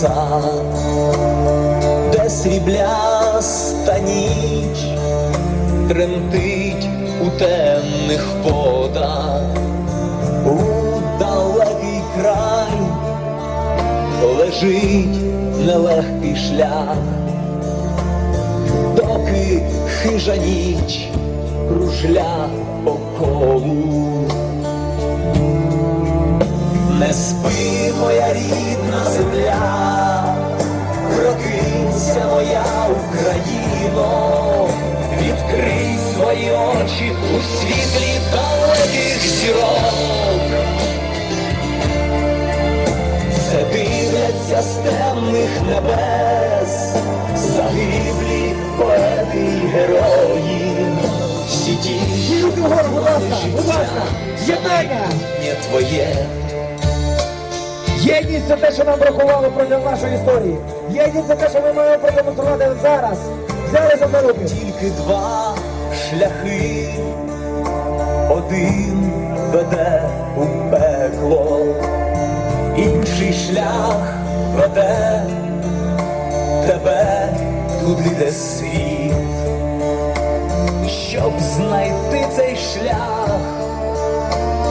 сад, де срібляста ніч тремтить у темних водах, у далекий край лежить нелегкий шлях, доки хижа ніч кружля по колу. Не спи, моя рідна земля, прокинься, моя Україно, відкрий свої очі у світлі далеких зірок. Все дивляться з темних небес, загиблі поети й герої, всі ті, що життя, не твоє. Єдність це те, що нам бракувало протягом нашої історії. Єдність це те, що ми маємо продемонструвати зараз. Взялися за руки. тільки два шляхи, один веде у пекло, інший шлях веде тебе туди, де світ. Щоб знайти цей шлях,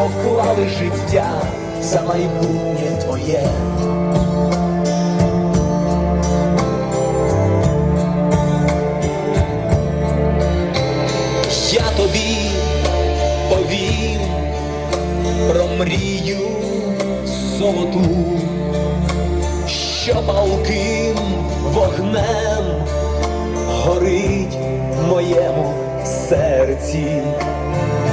поклали життя за майбутнє твоє. Я тобі повім про мрію золоту що палким вогнем горить в моєму серці,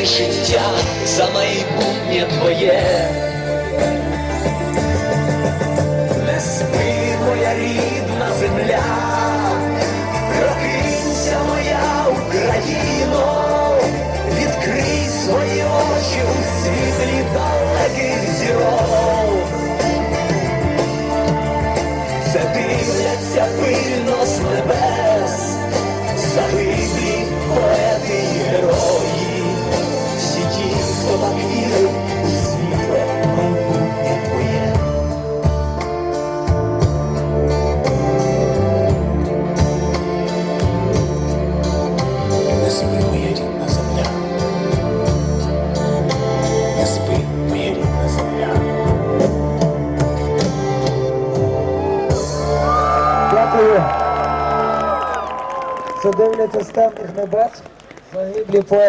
поклали життя за майбутнє твоє. Не спи, моя рідна земля, прокинься, моя Україно, Що дивляться з темних небес. Загиблі поети.